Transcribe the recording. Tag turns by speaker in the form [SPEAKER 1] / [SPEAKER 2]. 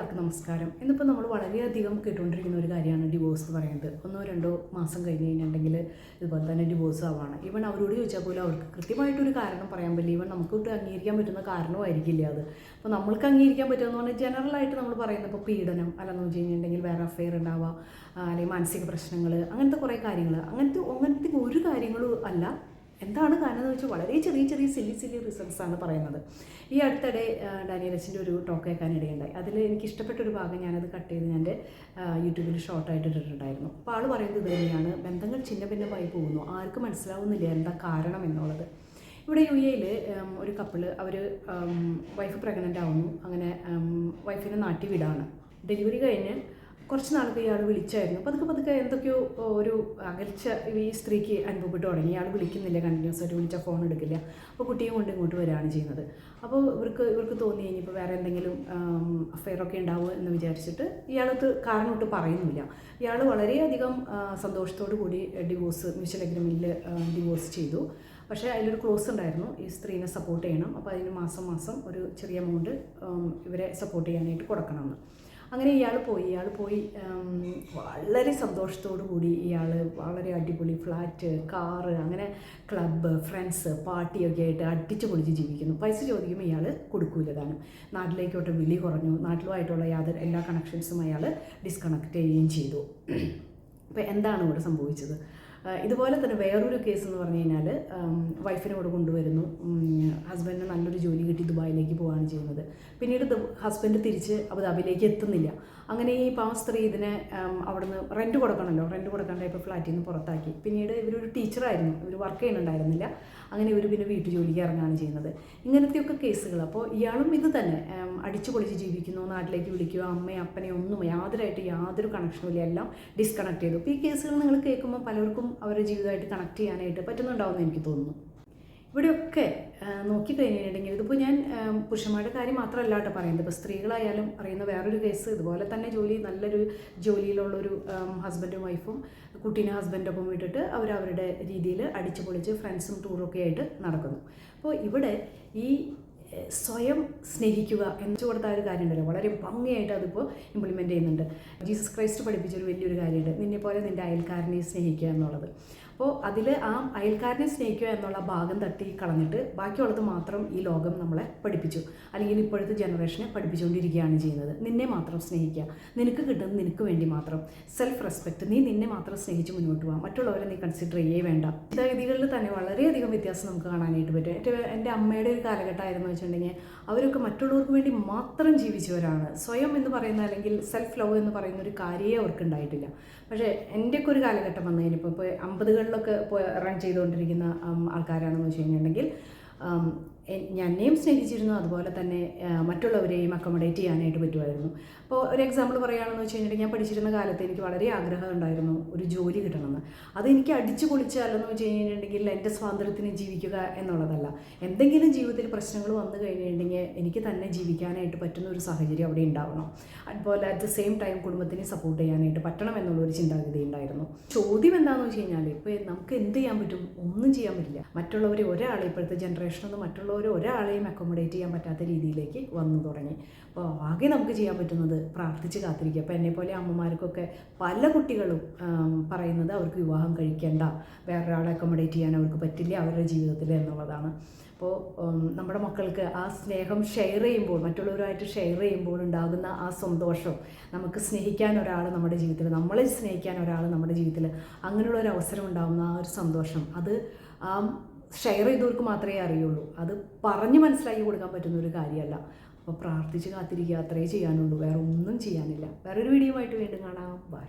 [SPEAKER 1] എല്ലാവർക്കും നമസ്കാരം. ഇന്നിപ്പോൾ നമ്മൾ വളരെയധികം കേട്ടുകൊണ്ടിരിക്കുന്ന ഒരു കാര്യമാണ് ഡിവോഴ്സ് എന്ന് പറയുന്നത്. ഒന്നോ രണ്ടോ മാസം കഴിഞ്ഞ് കഴിഞ്ഞിട്ടുണ്ടെങ്കിൽ ഇതുപോലെ തന്നെ ഡിവോഴ്സ് ആവാണ്. ഈവൻ അവരോട് ചോദിച്ചാൽ പോലും അവർക്ക് കൃത്യമായിട്ടൊരു കാരണം പറയാൻ പറ്റില്ല. ഈവൻ നമുക്ക് അംഗീകരിക്കാൻ പറ്റുന്ന കാരണമായിരിക്കില്ല അത്. അപ്പോൾ നമ്മൾക്ക് അംഗീകരിക്കാൻ പറ്റുമെന്ന് പറഞ്ഞാൽ ജനറലായിട്ട് നമ്മൾ പറയുന്നത് ഇപ്പോൾ പീഡനം അല്ലെന്ന് വെച്ച് കഴിഞ്ഞിട്ടുണ്ടെങ്കിൽ വേറെ അഫെയർ ഉണ്ടാവുക അല്ലെങ്കിൽ മാനസിക പ്രശ്നങ്ങൾ അങ്ങനത്തെ കുറേ കാര്യങ്ങൾ. അങ്ങനത്തെ അങ്ങനത്തെ ഒരു കാര്യങ്ങളും അല്ല. എന്താണ് കാരണം എന്ന് വെച്ചാൽ വളരെ ചെറിയ ചെറിയ സില്ലി സില്ലി റിസൾട്ട്സ് ആണ് പറയുന്നത്. ഈ അടുത്തിടെ ഡാനിയൽ ഒരു ടോക്ക് കേൾക്കാൻ ഇടയുണ്ടായി. അതിൽ എനിക്ക് ഇഷ്ടപ്പെട്ട ഒരു ഭാഗം ഞാനത് കട്ട് ചെയ്ത് എന്റെ യൂട്യൂബിൽ ഷോർട്ടായിട്ട് ഇട്ടിട്ടുണ്ടായിരുന്നു. അപ്പോൾ ആൾ പറയുന്നത് തന്നെയാണ്. ബന്ധങ്ങൾ ചിന്ന ഭിന്നമായി പോകുന്നു. ആർക്കും മനസ്സിലാവുന്നില്ല എന്താ കാരണം എന്നുള്ളത്. ഇവിടെ യു എയിൽ ഒരു കപ്പിൾ അവർ വൈഫ് പ്രഗ്നന്റ് ആവുന്നു. അങ്ങനെ വൈഫിനെ നാട്ടി വിടാണ് ഡെലിവറി കഴിഞ്ഞ് കുറച്ച് നാൾക്ക് ഇയാൾ വിളിച്ചായിരുന്നു. പതുക്കെ പതുക്കെ എന്തൊക്കെയോ ഒരു അകൽച്ച ഈ സ്ത്രീക്ക് അനുഭവപ്പെട്ട് തുടങ്ങി. ഇയാൾ വിളിക്കുന്നില്ല കണ്ടിന്യൂസ് ആയിട്ട് വിളിച്ചാൽ ഫോൺ എടുക്കില്ല. അപ്പോൾ കുട്ടിയെ കൊണ്ട് ഇങ്ങോട്ട് വരികയാണ് ചെയ്യുന്നത്. അപ്പോൾ ഇവർക്ക് ഇവർക്ക് തോന്നി ഇനിയിപ്പോൾ വേറെ എന്തെങ്കിലും അഫെയറൊക്കെ ഉണ്ടാവുമോ എന്ന് വിചാരിച്ചിട്ട് ഇയാളത് കാരണമൊട്ട് പറയുന്നില്ല. ഇയാൾ വളരെയധികം സന്തോഷത്തോടു കൂടി ഡിവോഴ്സ് മ്യൂച്വൽ അഗ്രിമെന്റിൽ ഡിവോഴ്സ് ചെയ്തു. പക്ഷേ അതിലൊരു ക്ലോസ് ഉണ്ടായിരുന്നു. ഈ സ്ത്രീനെ സപ്പോർട്ട് ചെയ്യണം. അപ്പോൾ അതിന് മാസം മാസം ഒരു ചെറിയ എമൗണ്ട് ഇവരെ സപ്പോർട്ട് ചെയ്യാനായിട്ട് കൊടുക്കണമെന്ന്. അങ്ങനെ ഇയാൾ പോയി. ഇയാൾ പോയി വളരെ സന്തോഷത്തോടു കൂടി ഇയാൾ വളരെ അടിപൊളി ഫ്ലാറ്റ് കാറ് അങ്ങനെ ക്ലബ്ബ് ഫ്രണ്ട്സ് പാർട്ടിയൊക്കെ ആയിട്ട് അടിച്ചു പൊളിച്ച് ജീവിക്കുന്നു. പൈസ ചോദിക്കുമ്പോൾ ഇയാൾ കൊടുക്കൂല താനും. നാട്ടിലേക്കോട്ട് വിളി കുറഞ്ഞു. നാട്ടിലുമായിട്ടുള്ള യാതൊരു എല്ലാ കണക്ഷൻസും അയാൾ ഡിസ്കണക്ട് ചെയ്യുകയും ചെയ്തു. അപ്പോൾ എന്താണ് ഇവിടെ സംഭവിച്ചത്? ഇതുപോലെ തന്നെ വേറൊരു കേസ് എന്ന് പറഞ്ഞു കഴിഞ്ഞാൽ വൈഫിനെ ഇവിടെ കൊണ്ടുവരുന്നു. ഹസ്ബൻഡിന് നല്ലൊരു ജോലി കിട്ടി ദുബായിലേക്ക് പോവുകയാണ് ചെയ്യുന്നത്. പിന്നീട് ഹസ്ബൻഡ് തിരിച്ച് അബുദാബിയിലേക്ക് എത്തുന്നില്ല. അങ്ങനെ ഈ പാവ സ്ത്രീ ഇതിനെ അവിടുന്ന് റെന്റ് കൊടുക്കണമല്ലോ റെന്റ് കൊടുക്കണ്ട ഇപ്പോൾ ഫ്ലാറ്റിൽ നിന്ന് പുറത്താക്കി. പിന്നീട് ഇവരൊരു ടീച്ചറായിരുന്നു ഇവർ വർക്ക് ചെയ്യുന്നുണ്ടായിരുന്നില്ല. അങ്ങനെ ഒരു പിന്നെ വീട്ടു ജോലിക്ക് ഇറങ്ങുകയാണ് ചെയ്യുന്നത്. ഇങ്ങനത്തെയൊക്കെ കേസുകൾ. അപ്പോൾ ഇയാളും ഇത് തന്നെ. അടിച്ചു പൊളിച്ച് ജീവിക്കുന്നു നാട്ടിലേക്ക് വിളിക്കുക അമ്മയും അപ്പനെയും ഒന്നും യാതൊരായിട്ട് യാതൊരു കണക്ഷനും ഇല്ല. എല്ലാം ഡിസ്കണക്ട് ചെയ്തു. അപ്പോൾ ഈ കേസുകൾ നിങ്ങൾ കേൾക്കുമ്പോൾ പലർക്കും അവരുടെ ജീവിതമായിട്ട് കണക്ട് ചെയ്യാനായിട്ട് പറ്റുന്നുണ്ടാവുമെന്ന് എനിക്ക് തോന്നുന്നു. ഇവിടെയൊക്കെ നോക്കിക്കഴിഞ്ഞിട്ടുണ്ടെങ്കിൽ ഇതിപ്പോൾ ഞാൻ പുരുഷന്മാരുടെ കാര്യം മാത്രമല്ല കേട്ടോ പറയുന്നത്. ഇപ്പോൾ സ്ത്രീകളായാലും അറിയുന്ന വേറൊരു കേസ്. ഇതുപോലെ തന്നെ ജോലി നല്ലൊരു ജോലിയിലുള്ളൊരു ഹസ്ബൻഡും വൈഫും കുട്ടീനെ ഹസ്ബൻഡൊപ്പം വിട്ടിട്ട് അവർ അവരുടെ രീതിയിൽ അടിച്ചു പൊളിച്ച് ഫ്രണ്ട്സും ടൂറൊക്കെ ആയിട്ട് നടക്കുന്നു. അപ്പോൾ ഇവിടെ ഈ സ്വയം സ്നേഹിക്കുക എന്ന് കൊടുത്ത ഒരു കാര്യമുണ്ടല്ലോ. വളരെ ഭംഗിയായിട്ട് അതിപ്പോൾ ഇംപ്ലിമെന്റ് ചെയ്യുന്നുണ്ട്. ജീസസ് ക്രൈസ്റ്റ് പഠിപ്പിച്ചൊരു വലിയൊരു കാര്യമുണ്ട്. നിന്നെ പോലെ നിന്റെ അയൽക്കാരനെ സ്നേഹിക്കുക എന്നുള്ളത്. അപ്പോൾ അതിൽ ആ അയൽക്കാരനെ സ്നേഹിക്കുക എന്നുള്ള ഭാഗം തട്ടി കളഞ്ഞിട്ട് ബാക്കിയുള്ളത് മാത്രം ഈ ലോകം നമ്മളെ പഠിപ്പിച്ചു. അല്ലെങ്കിൽ ഇപ്പോഴത്തെ ജനറേഷനെ പഠിപ്പിച്ചുകൊണ്ടിരിക്കുകയാണ് ചെയ്യുന്നത്. നിന്നെ മാത്രം സ്നേഹിക്കുക. നിനക്ക് കിട്ടുന്നത് നിനക്ക് വേണ്ടി മാത്രം. സെൽഫ് റെസ്പെക്റ്റ് നീ നിന്നെ മാത്രം സ്നേഹിച്ച് മുന്നോട്ട് പോകാം മറ്റുള്ളവരെ നീ കൺസിഡർ ചെയ്യേ വേണ്ട. ചിന്താഗതികളിൽ തന്നെ വളരെയധികം വ്യത്യാസം നമുക്ക് കാണാനായിട്ട് പറ്റും. എന്റെ എന്റെ അമ്മയുടെ ഒരു കാലഘട്ടമായിരുന്നു വെച്ചിട്ടുണ്ടെങ്കിൽ അവരൊക്കെ മറ്റുള്ളവർക്ക് വേണ്ടി മാത്രം ജീവിച്ചവരാണ്. സ്വയം എന്ന് പറയുന്ന അല്ലെങ്കിൽ സെൽഫ് ലവ് എന്ന് പറയുന്ന ഒരു കാര്യമേ അവർക്ക് ഉണ്ടായിട്ടില്ല പക്ഷേ എന്റെയൊക്കെ ഒരു കാലഘട്ടം വന്നു കഴിഞ്ഞപ്പോൾ ഇപ്പോൾ അമ്പതുകളിലൊക്കെ റൺ ചെയ്തുകൊണ്ടിരിക്കുന്ന ആൾക്കാരാണെന്ന് വെച്ച് കഴിഞ്ഞിട്ടുണ്ടെങ്കിൽ എന്നെയും സ്നേഹിച്ചിരുന്നു. അതുപോലെ തന്നെ മറ്റുള്ളവരെയും അക്കോമഡേറ്റ് ചെയ്യാനായിട്ട് പറ്റുമായിരുന്നു. അപ്പോൾ ഒരു എക്സാമ്പിൾ പറയുകയാണെന്ന് വെച്ച് കഴിഞ്ഞിട്ടുണ്ടെങ്കിൽ ഞാൻ പഠിച്ചിരുന്ന കാലത്ത് എനിക്ക് വളരെ ആഗ്രഹം ഉണ്ടായിരുന്നു ഒരു ജോലി കിട്ടണമെന്ന്. അത് എനിക്ക് അടിച്ചു പൊളിച്ചാലെന്ന് വെച്ച് കഴിഞ്ഞിട്ടുണ്ടെങ്കിൽ എന്റെ സ്വാതന്ത്ര്യത്തിന് ജീവിക്കുക എന്നുള്ളതല്ല. എന്തെങ്കിലും ജീവിതത്തിൽ പ്രശ്നങ്ങൾ വന്നു കഴിഞ്ഞിട്ടുണ്ടെങ്കിൽ എനിക്ക് തന്നെ ജീവിക്കാനായിട്ട് പറ്റുന്ന ഒരു സാഹചര്യം അവിടെ ഉണ്ടാവണം. അതുപോലെ അറ്റ് ദ സെയിം ടൈം കുടുംബത്തിനെ സപ്പോർട്ട് ചെയ്യാനായിട്ട് പറ്റണം എന്നുള്ളൊരു ചിന്താഗതി ഉണ്ടായിരുന്നു. ചോദ്യം എന്താണെന്ന് വെച്ച് കഴിഞ്ഞാൽ ഇപ്പോൾ നമുക്ക് എന്ത് ചെയ്യാൻ പറ്റും? ഒന്നും ചെയ്യാൻ പറ്റില്ല. മറ്റുള്ളവരെ ഒരാളെ ഇപ്പോഴത്തെ ജനറേഷനൊന്നും മറ്റുള്ളവരെ ഒരാളെയും അക്കോമഡേറ്റ് ചെയ്യാൻ പറ്റാത്ത രീതിയിലേക്ക് വന്നു തുടങ്ങി. അപ്പോൾ ആകെ നമുക്ക് ചെയ്യാൻ പറ്റുന്നത് പ്രാർത്ഥിച്ച് കാത്തിരിക്കുക. അപ്പോൾ എന്നെപ്പോലെ അമ്മമാർക്കൊക്കെ പല കുട്ടികളും പറയുന്നത് അവർക്ക് വിവാഹം കഴിക്കേണ്ട. വേറൊരാളെ അക്കോമഡേറ്റ് ചെയ്യാൻ അവർക്ക് പറ്റില്ല അവരുടെ ജീവിതത്തിൽ എന്നുള്ളതാണ്. അപ്പോൾ നമ്മുടെ മക്കൾക്ക് ആ സ്നേഹം ഷെയർ ചെയ്യുമ്പോൾ മറ്റുള്ളവരുമായിട്ട് ഷെയർ ചെയ്യുമ്പോൾ ഉണ്ടാകുന്ന ആ സന്തോഷം നമുക്ക് സ്നേഹിക്കാൻ ഒരാൾ നമ്മുടെ ജീവിതത്തിൽ നമ്മളെ സ്നേഹിക്കാൻ ഒരാൾ നമ്മുടെ ജീവിതത്തിൽ അങ്ങനെയുള്ള ഒരു അവസരം ഉണ്ടാകുന്ന ആ ഒരു സന്തോഷം. അത് ആ ഷെയർ ചെയ്തവർക്ക് മാത്രമേ അറിയുള്ളൂ. അത് പറഞ്ഞ് മനസ്സിലാക്കി കൊടുക്കാൻ പറ്റുന്ന ഒരു കാര്യമല്ല. അപ്പോൾ പ്രാർത്ഥിച്ച് കാത്തിരിക്കുക അത്രേ ചെയ്യാനുള്ളൂ. വേറെ ഒന്നും ചെയ്യാനില്ല. വേറൊരു വീഡിയോ ആയിട്ട് വീണ്ടും കാണാം. ബൈ